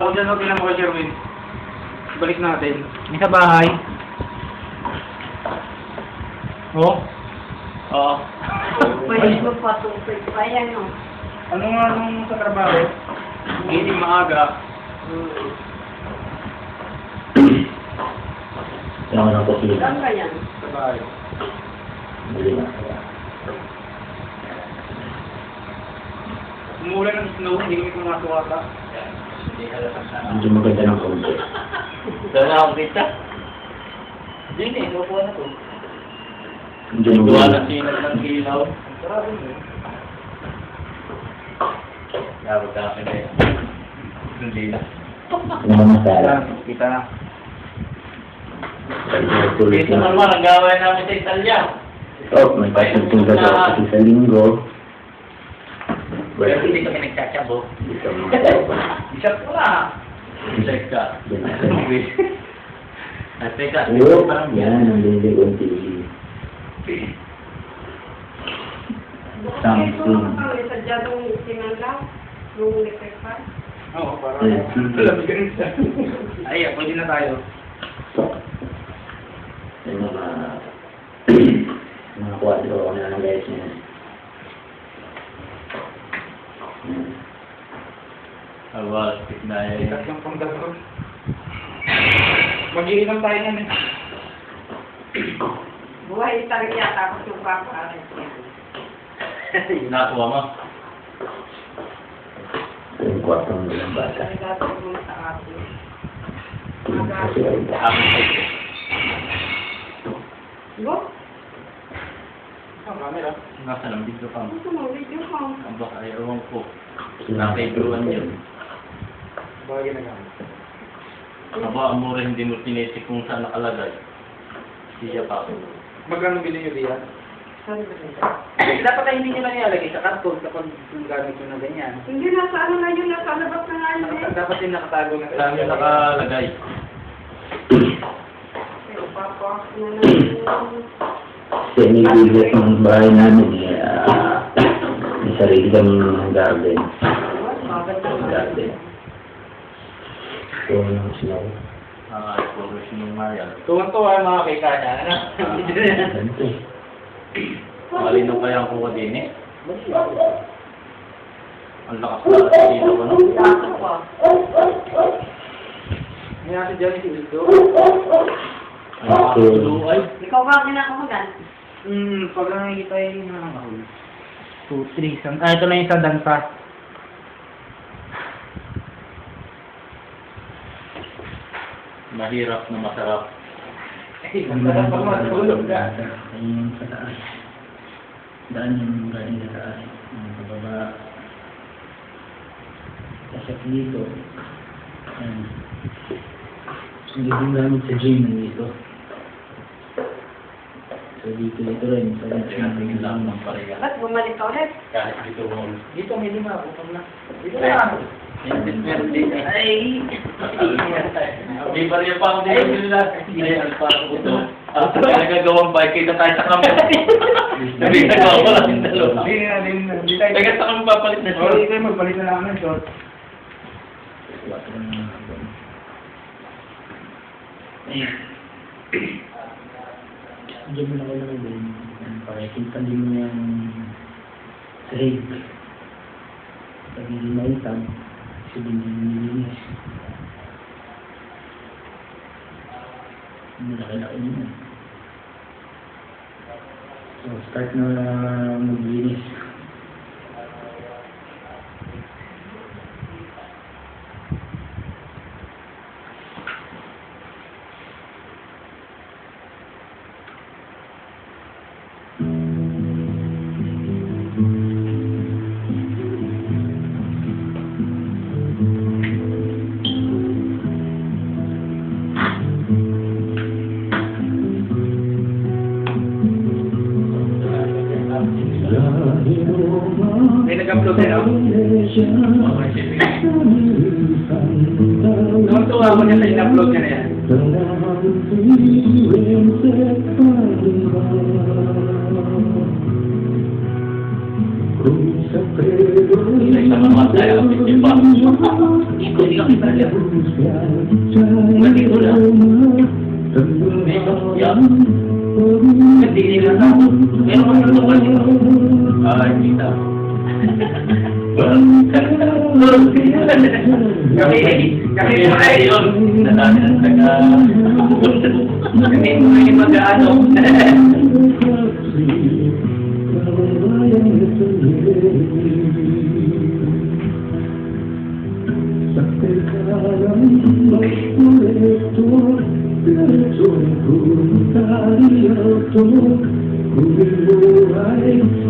Ako dyan, lang mo kay Sherwin. Balik natin. May sa bahay. Oh. Oo. Pwede mo patupay pa yan, no? Ano nga nung sa trabaho? Hindi maaga. Ano ko sila. Saan ka yan? Sa bahay. Bili na. Umulan ng snow, hindi kami pumasok ata. Medyo maganda ng konti. Dala akong kita. Hindi. Nakuha na to. Medyo Gawa maganda. na sinag ng ilaw. Dapat ka akin eh. Hindi na. Yung mga masala. Kita na. Tuloy Dito na. naman, ang gawin namin sa Italia. Oh, may pasunting ka daw kasi sa linggo. Pero hindi kami tao. Isat ko na. Check ka. Yan na. At teka, Oo, parang yan, ang lili kong TV. Samsung. Sadya nung isinan lang. Nung electric fan. Oo, parang. Ay, pwede na tayo. Yung mga mga kwadro ko na ng guys niya. Yan. Awas, na eh. Ikat yung pangganon. Mag-iinom tayo yan eh. Buhay talaga yata tapos yung paparet yan. Nakuha mo. Ito yung kwarto ng ilang bata. Nagagawin mo sa atin. Sa Go? Ang camera. Nasa ng video ka mo. Gusto mo, video mo. Ang baka ayaw ko. Nakaibuan yun. Bagay na gamit. Aba, mura hindi mo tinisik kung saan nakalagay. Siya pa ako. Magkano bilhin nyo diyan? Dapat ay hindi nyo lang ilalagay sa karton kapag gamit nyo na ganyan. Hindi, nasa ano na yun, nasa labas na nga yun eh. Dapat yung nakatago na Saan yung nakalagay? Pero papak na lang nililip ng bahay namin eh, ah, may sarili kami ng garden. Garden. So, ano sila ko? Ah, exploration ng Marian. Tuwan-tuwa mga kay Kanya. Ano? Ganito eh. Malino kaya kuha din eh. Ang lakas na kasi dito ko, no? May natin dyan si lakas ng luay. Ikaw ba ang kinakamagan? Hmm, pag nakikita yung mga nakahuli. 2, 3, Ah, ito na yung sa dansa. Mahirap na masarap. Eh, masarap pa matulog ka. Ayun sa taas. Daan yung galing sa taas. Yung pababa. Kasi dito. Ayan. Ang gagawin gamit sa gym nandito. Dito dito rin. Sa yung lang ng pareha. Ba't bumalik ka ulit? Kahit dito mo. Dito may lima, utang na. Dito Ay. na. Eh. Ay! Di ba rin pa ako dito nila? Ay, ang parang puto. Ako talaga gagawang bike, kita tayo sa kamay. Sabi na gawa ko lang yung dalawa. Hindi na, hindi tayo. Teka, saka mo papalit na Oh, short. hindi magpalit na lang ng short. Water mo na kayo naman din. Para kita din mo yung sahig. Pag hindi maitam, sabihin nilinis. Malaki-laki mo. So, start na maglinis. Tuwan-tuwa ako niya sa in-upload niya na yan. Kung Sa mga tayo, hindi pa. Ikaw, hindi ka kita Mali ko lang. Medyo, yan. Hindi nila na. Meron ka sa tukal nito. Ay,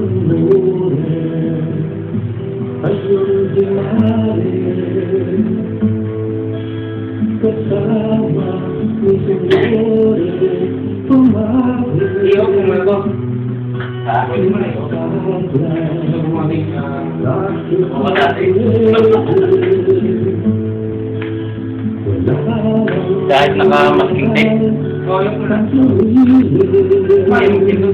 mo mo na yung mag-ano. Iyo, kumalbo. Ah, Pwede mo na. Ito bumabing, ah, wala. Kahit nakamasking tape. Ay, yung pindutin.